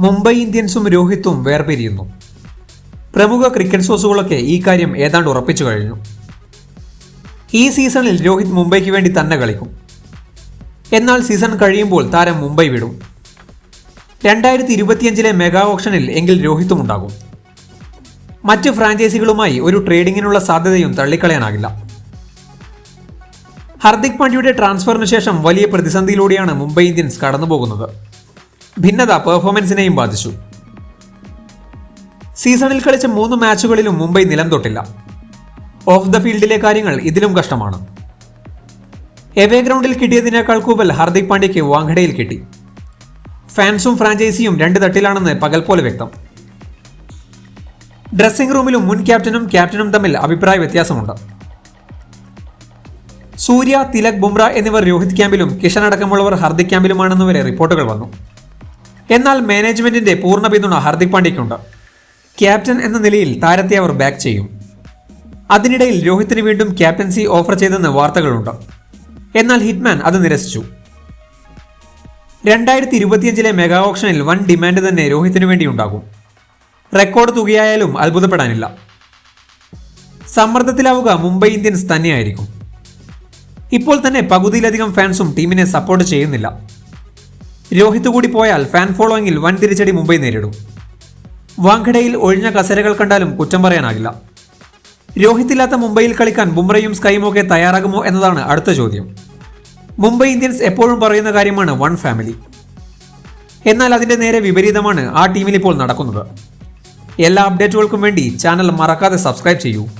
മുംബൈ ഇന്ത്യൻസും രോഹിത്തും വേർപിരിയുന്നു. പ്രമുഖ ക്രിക്കറ്റ് സോഴ്സുകളൊക്കെ ഈ കാര്യം ഏതാണ്ട് ഉറപ്പിച്ചു കഴിഞ്ഞു. ഈ സീസണിൽ രോഹിത് മുംബൈക്ക് വേണ്ടി തന്നെ കളിക്കും. എന്നാൽ സീസൺ കഴിയുമ്പോൾ താരം മുംബൈ വിടും. രണ്ടായിരത്തി ഇരുപത്തിയഞ്ചിലെ മെഗാ ഓപ്ഷനിൽ എങ്കിൽ രോഹിത്തും ഉണ്ടാകും. മറ്റ് ഫ്രാഞ്ചൈസികളുമായി ഒരു ട്രേഡിങ്ങിനുള്ള സാധ്യതയും തള്ളിക്കളയാനാകില്ല. ഹർദിക് പാണ്ഡ്യയുടെ ട്രാൻസ്ഫറിന് ശേഷം വലിയ പ്രതിസന്ധിയിലൂടെയാണ് മുംബൈ ഇന്ത്യൻസ് കടന്നുപോകുന്നത്. ഭിന്നത പെർഫോമൻസിനെയും ബാധിച്ചു. സീസണിൽ കളിച്ച മൂന്ന് മാച്ചുകളിലും മുംബൈ നിലം തൊട്ടില്ല. ഓഫ് ദ ഫീൽഡിലെ കാര്യങ്ങൾ ഇതിലും കഷ്ടമാണ്. എവേ ഗ്രൗണ്ടിൽ കിട്ടിയതിനേക്കാൾ കൂവൽ ഹാർദിക് പാണ്ഡ്യയ്ക്ക് വാങ്കഡയിൽ കിട്ടി. ഫാൻസും ഫ്രാഞ്ചൈസിയും രണ്ട് തട്ടിലാണെന്ന് പകൽ പോലെ വ്യക്തം. ഡ്രസ്സിംഗ് റൂമിലും മുൻ ക്യാപ്റ്റനും ക്യാപ്റ്റനും തമ്മിൽ അഭിപ്രായ വ്യത്യാസമുണ്ട്. സൂര്യ തിലക് ബുംറ എന്നിവർ രോഹിത് ക്യാമ്പിലും കിഷൻ അടക്കമുള്ളവർ ഹർദിക് ക്യാമ്പിലുമാണെന്ന് വരെ റിപ്പോർട്ടുകൾ വന്നു. എന്നാൽ മാനേജ്മെന്റിന്റെ പൂർണ പിന്തുണ ഹാർദിക് പാണ്ഡ്യയ്ക്കുണ്ട്. ക്യാപ്റ്റൻ എന്ന നിലയിൽ താരത്തെ അവർ ബാക്ക് ചെയ്യും. അതിനിടയിൽ രോഹിത്തിന് വീണ്ടും ക്യാപ്റ്റൻസി ഓഫർ ചെയ്തെന്ന് വാർത്തകളുണ്ട്. എന്നാൽ ഹിറ്റ്മാൻ അത് നിരസിച്ചു. രണ്ടായിരത്തി ഇരുപത്തിയഞ്ചിലെ മെഗാ ഓപ്ഷനിൽ വൻ ഡിമാൻഡ് തന്നെ രോഹിത്തിന് വേണ്ടി ഉണ്ടാകും റെക്കോർഡ് തുകയായാലും അത്ഭുതപ്പെടാനില്ല. സമ്മർദ്ദത്തിലാവുക മുംബൈ ഇന്ത്യൻസ് തന്നെയായിരിക്കും. ഇപ്പോൾ തന്നെ പകുതിയിലധികം ഫാൻസും ടീമിനെ സപ്പോർട്ട് ചെയ്യുന്നില്ല. രോഹിത് കൂടി പോയാൽ ഫാൻ ഫോളോയിങ്ങിൽ വൻ തിരിച്ചടി മുംബൈ നേരിടും. വാങ്കഡയിൽ ഒഴിഞ്ഞ കസരകൾ കണ്ടാലും കുറ്റം പറയാനാകില്ല. രോഹിത്തില്ലാത്ത മുംബൈയിൽ കളിക്കാൻ ബുംറയും സ്കൈമൊക്കെ തയ്യാറാകുമോ എന്നതാണ് അടുത്ത ചോദ്യം. മുംബൈ ഇന്ത്യൻസ് എപ്പോഴും പറയുന്ന കാര്യമാണ് വൺ ഫാമിലി. എന്നാൽ അതിന്റെ നേരെ വിപരീതമാണ് ആ ടീമിൽ ഇപ്പോൾ നടക്കുന്നത്. എല്ലാ അപ്ഡേറ്റുകൾക്കും വേണ്ടി ചാനൽ മറക്കാതെ സബ്സ്ക്രൈബ് ചെയ്യൂ.